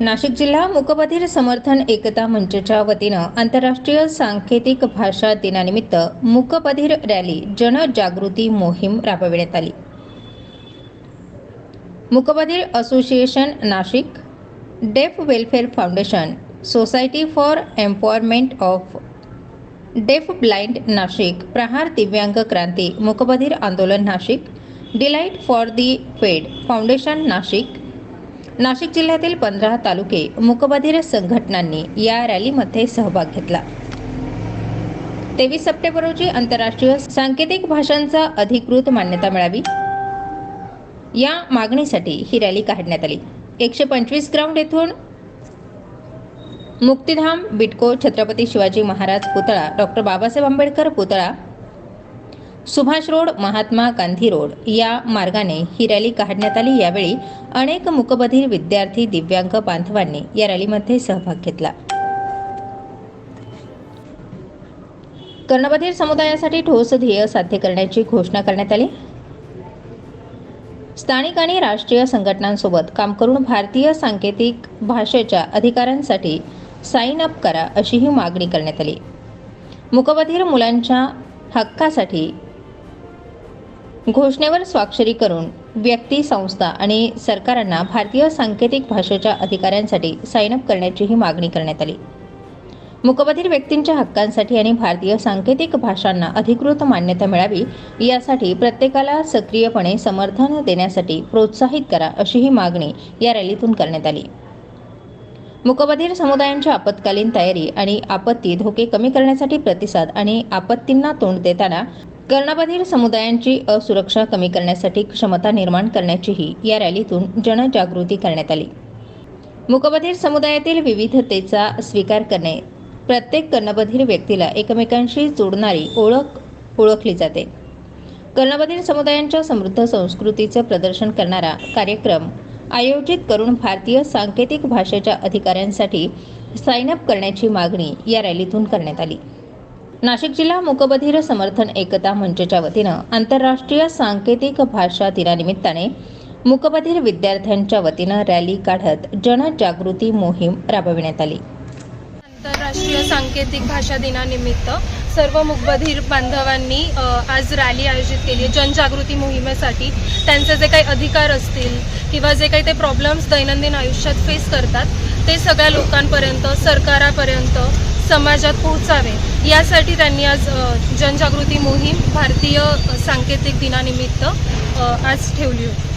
नाशिक जिल्हा मूकबधिर समर्थन एकता मंचच्या वतीनं आंतरराष्ट्रीय सांकेतिक भाषा दिनानिमित्त मुकबधिर रॅली जनजागृती मोहीम राबविण्यात आली. मुकबधिर association Nashik deaf welfare foundation society for empowerment of deaf blind Nashik Prahar Divyang Kranti मूकबधिर आंदोलन नाशिक डिलाईट फॉर दी फेड फाउंडेशन नाशिक नाशिक जिल्ह्यातील पंधरा तालुके मुकबधिर संघटनांनी या रॅलीमध्ये सहभाग घेतला. तेवीस सप्टेंबर रोजी आंतरराष्ट्रीय सांकेतिक भाषांचा अधिकृत मान्यता मिळावी. या मागणीसाठी ही रॅली काढण्यात आली. एकशे पंचवीस ग्राउंड येथून मुक्तिधाम बिटको छत्रपती शिवाजी महाराज पुतळा डॉक्टर बाबासाहेब आंबेडकर पुतळा सुभाष रोड महात्मा गांधी रोड या मार्गाने ही रॅली काढण्यात आली. यावेळी अनेक मुकबधीर विद्यार्थी दिव्यांग बांधवांनी या रॅलीमध्ये सहभाग घेतला. कर्णबधीर समुदायासाठी ठोस ध्येय साध्य करण्याची घोषणा करण्यात आली. स्थानिक आणि राष्ट्रीय संघटनांसोबत काम करून भारतीय सांकेतिक भाषेच्या अधिकारांसाठी साईन अप करा अशी ही मागणी करण्यात आली. मुकबधीर मुलांच्या हक्कासाठी घोषणेवर स्वाक्षरी करून व्यक्ती संस्था आणि सरकारांना भारतीय सांकेतिक भाषेच्या अधिकाऱ्यांसाठी साइन अप करण्याचीही मागणी करण्यात आली. मुकबधीर व्यक्तींच्या हक्कांसाठी आणि भारतीय सांकेतिक भाषांना अधिकृत मान्यता मिळावी यासाठी प्रत्येकाला सक्रियपणे समर्थन देण्यासाठी प्रोत्साहित करा अशी ही मागणी या रॅलीतून करण्यात आली. मुकबधीर समुदायांच्या आपत्कालीन तयारी आणि आपत्ती धोके कमी करण्यासाठी प्रतिसाद आणि आपत्तींना तोंड देताना कर्णबधीर समुदायांची असुरक्षा कमी करण्यासाठी क्षमता निर्माण करण्याचीही या रॅलीतून जनजागृती करण्यात आली. मुकबधीर समुदायातील विविधतेचा स्वीकार करणे प्रत्येक कर्णबधीर व्यक्तीला एकमेकांशी जोडणारी ओळख ओळखली जाते. कर्णबधीर समुदायांच्या समृद्ध संस्कृतीचं प्रदर्शन करणारा कार्यक्रम आयोजित करून भारतीय सांकेतिक भाषेच्या अधिकाऱ्यांसाठी साइन अप करण्याची मागणी या रॅलीतून करण्यात आली. नाशिक जिल्हा मुकबधीर समर्थन एकता मंचच्या वतीनं आंतरराष्ट्रीय सांकेतिक भाषा दिनानिमित्ताने मुकबधीर विद्यार्थ्यांच्या वतीनं रॅली काढत जनजागृती मोहीम राबविण्यात आली. आंतरराष्ट्रीय सांकेतिक भाषा दिनानिमित्त सर्व मुकबधीर बांधवांनी आज रॅली आयोजित केली आहे. जनजागृती मोहिमेसाठी त्यांचे जे काही अधिकार असतील किंवा जे काही ते प्रॉब्लेम्स दैनंदिन आयुष्यात फेस करतात ते सगळ्या लोकांपर्यंत सरकारापर्यंत समाजात पोहोचावे. यासाठी त्यांनी आज जनजागृती मोहीम भारतीय सांकेतिक दिनानिमित्त आज ठेवली होती.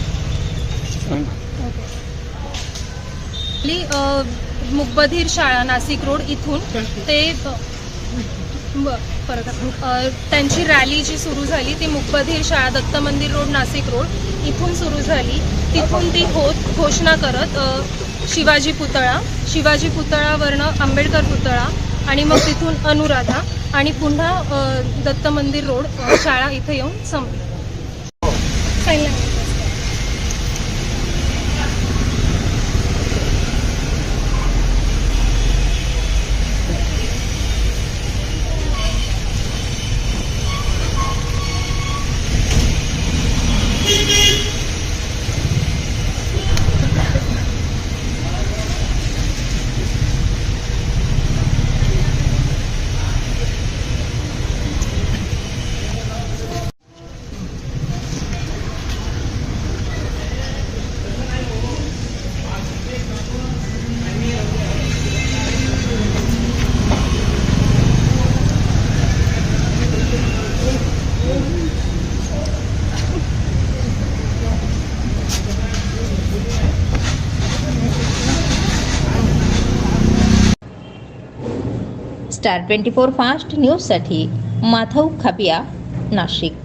मुकबधीर शाळा नाशिक रोड इथून ते परत त्यांची रॅली जी सुरू झाली ती मुकबधीर शाळा दत्त मंदिर रोड नाशिक रोड इथून सुरू झाली. तिथून ती होत घोषणा करत शिवाजी पुतळा. शिवाजी पुतळावरनं आंबेडकर पुतळा आणि मग तिथून अनुराधा आणि पुन्हा दत्त मंदिर रोड शाळा इथे येऊन संपली. स्टार ट्वेंटी फोर फास्ट न्यूजसाठी माधव खापिया नाशिक.